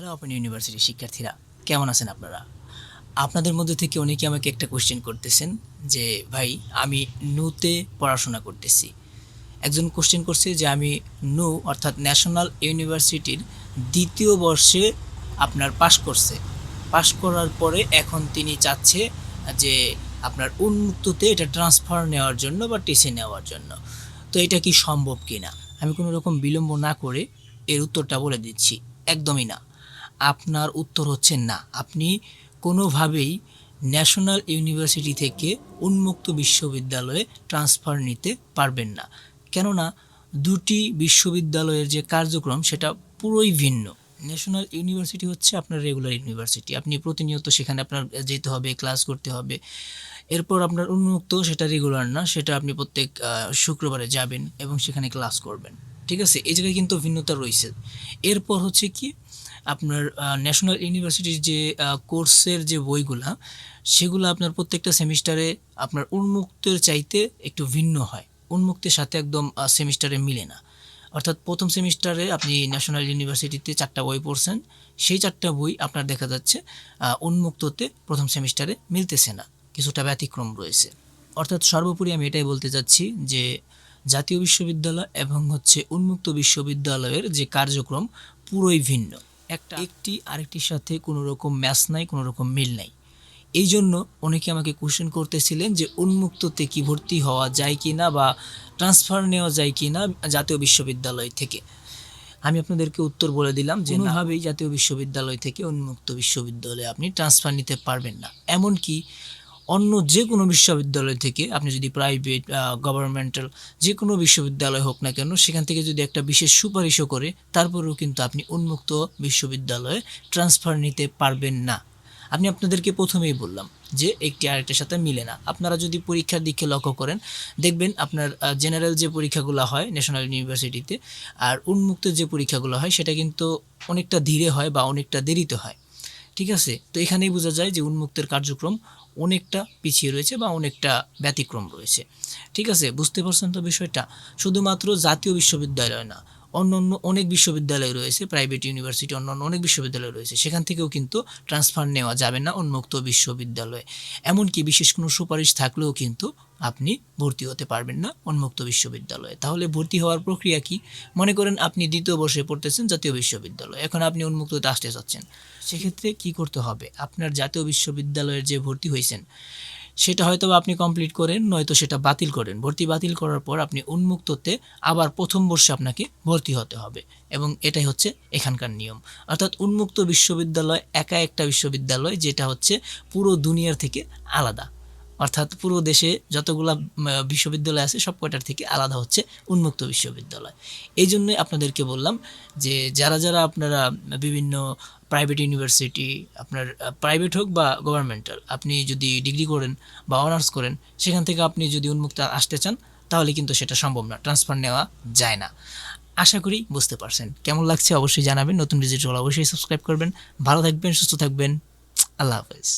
Hello open ইউনিভার্সিটির শিক্ষার্থীরা, কেমন আছেন আপনারা? আপনাদের মধ্যে থেকে অনেকে আমাকে একটা কোশ্চেন করতেছেন যে, ভাই, আমি নুতে পড়াশোনা করতেছি। একজন কোশ্চেন করছে যে, আমি নু অর্থাৎ ন্যাশনাল ইউনিভার্সিটির দ্বিতীয় বর্ষে আপনার পাশ করছে। পাশ করার পরে এখন তিনি চাচ্ছে যে, আপনার উন্মুক্ততে এটা ট্রান্সফার নেওয়ার জন্য বা টিসি নেওয়ার জন্য। তো এটা কি সম্ভব কি না আমি কোনো রকম বিলম্ব না করে এর উত্তরটা বলে দিচ্ছি। একদমই না। আপনার উত্তর হচ্ছে না। আপনি কোনোভাবেই ন্যাশনাল ইউনিভার্সিটি থেকে উন্মুক্ত বিশ্ববিদ্যালয়ে ট্রান্সফার নিতে পারবেন না। কেননা দুটি বিশ্ববিদ্যালয়ের যে কার্যক্রম, সেটা পুরোই ভিন্ন। ন্যাশনাল ইউনিভার্সিটি হচ্ছে আপনার রেগুলার ইউনিভার্সিটি। আপনি প্রতিনিয়ত সেখানে আপনার যেতে হবে, ক্লাস করতে হবে। এরপর আপনার উন্মুক্ত, সেটা রেগুলার না, সেটা আপনি প্রত্যেক শুক্রবারে যাবেন এবং সেখানে ক্লাস করবেন। ঠিক আছে? এই জায়গায় কিন্তু ভিন্নতা রয়েছে। এরপর হচ্ছে কি? আপনার ন্যাশনাল ইউনিভার্সিটির যে কোর্সের যে বইগুলা, সেগুলো আপনার প্রত্যেকটা সেমিস্টারে আপনার উন্মুক্তের চাইতে একটু ভিন্ন হয়। উন্মুক্তের সাথে একদম সেমিস্টারে মিলে না। অর্থাৎ প্রথম সেমিস্টারে আপনি ন্যাশনাল ইউনিভার্সিটিতে চারটা বই পড়ছেন, সেই চারটা বই আপনার দেখা যাচ্ছে উন্মুক্ততে প্রথম সেমিস্টারে মিলতেছে না। কিছুটা ব্যতিক্রম রয়েছে। অর্থাৎ সর্বোপরি আমি এটাই বলতে চাচ্ছি যে, জাতীয় বিশ্ববিদ্যালয় এবং হচ্ছে উন্মুক্ত বিশ্ববিদ্যালয়ের যে কার্যক্রম পুরোই ভিন্ন। একটা একটি আরেকটির সাথে কোনো রকম ম্যাচ নাই কোনো রকম মিল নাই। এই জন্য অনেকে আমাকে কোশ্চেন করতেছিলেন যে উন্মুক্ততে কি ভর্তি হওয়া যায় কি না বা ট্রান্সফার নেওয়া যায় কি না জাতীয় বিশ্ববিদ্যালয় থেকে। আমি আপনাদেরকে উত্তর বলে দিলাম যে কোনোভাবেই। জাতীয় বিশ্ববিদ্যালয় থেকে উন্মুক্ত বিশ্ববিদ্যালয়ে আপনি ট্রান্সফার নিতে পারবেন না। এমনকি অন্য যে কোনো বিশ্ববিদ্যালয় থেকে, আপনি যদি প্রাইভেট গভর্নমেন্টাল যে কোনো বিশ্ববিদ্যালয় হোক না কেন, সেখান থেকে যদি একটা বিশেষ সুপারিশও করে, তারপরেও কিন্তু আপনি উন্মুক্ত বিশ্ববিদ্যালয়ে ট্রান্সফার নিতে পারবেন না। আমি আপনাদেরকে প্রথমেই বললাম যে একটি আরেকটার সাথে মিলে না। আপনারা যদি পরীক্ষার দিকে লক্ষ্য করেন, দেখবেন আপনার জেনারেল যে পরীক্ষাগুলো হয় ন্যাশনাল ইউনিভার্সিটিতে আর উন্মুক্ত যে পরীক্ষাগুলো হয়, সেটা কিন্তু অনেকটা ধীরে হয় বা অনেকটা দেরিতে হয়। ঠিক আছে? তো এখানেই বোঝা যায় যে উন্মুক্তের কার্যক্রম অনেকটা পিছিয়ে রয়েছে বা অনেকটা ব্যতিক্রম রয়েছে। ঠিক আছে? বুঝতে পারছেন তো বিষয়টা? শুধুমাত্র জাতীয় বিশ্ববিদ্যালয় না অন্য অন্য অনেক বিশ্ববিদ্যালয় রয়েছে প্রাইভেট ইউনিভার্সিটি অন্য অন্য অনেক বিশ্ববিদ্যালয় রয়েছে। সেখান থেকেও কিন্তু ট্রান্সফার নেওয়া যাবে না উন্মুক্ত বিশ্ববিদ্যালয়ে। এমনকি বিশেষ কোনো সুপারিশ থাকলেও কিন্তু আপনি ভর্তি হতে পারবেন না উন্মুক্ত বিশ্ববিদ্যালয়ে। তাহলে ভর্তি হওয়ার প্রক্রিয়া কি? মনে করেন আপনি দ্বিতীয় বর্ষে পড়তেছেন জাতীয় বিশ্ববিদ্যালয়। এখন আপনি উন্মুক্ততে আসতে চাচ্ছেন সেক্ষেত্রে কি করতে হবে? আপনার জাতীয় বিশ্ববিদ্যালয়ের যে ভর্তি হয়েছেন সেটা হয়তো আপনি কমপ্লিট করেন, নয়তো সেটা বাতিল করেন। ভর্তি বাতিল করার পর আপনি উন্মুক্ততে আবার প্রথম বর্ষে আপনাকে ভর্তি হতে হবে এবং এটাই হচ্ছে এখানকার নিয়ম। অর্থাৎ উন্মুক্ত বিশ্ববিদ্যালয় একা একটা বিশ্ববিদ্যালয় যেটা হচ্ছে পুরো দুনিয়ার থেকে আলাদা। অর্থাৎ পুরো দেশে যতগুলা বিশ্ববিদ্যালয় আছে, সব কয়টার থেকে আলাদা হচ্ছে উন্মুক্ত বিশ্ববিদ্যালয়। এই জন্যই আপনাদেরকে বললাম যে, যারা যারা আপনারা বিভিন্ন প্রাইভেট ইউনিভার্সিটি আপনার প্রাইভেট হোক বা গভর্নমেন্টাল আপনি যদি ডিগ্রি করেন বা অনার্স করেন, সেখান থেকে আপনি যদি উন্মুক্ত আসতে চান, তাহলে কিন্তু সেটা সম্ভব না ট্রান্সফার নেওয়া যায় না। আশা করি বুঝতে পারছেন। কেমন লাগছে অবশ্যই জানাবেন, নতুন ডিজিটাল অবশ্যই সাবস্ক্রাইব করবেন। ভালো থাকবেন, সুস্থ থাকবেন। আল্লাহ হাফেজ।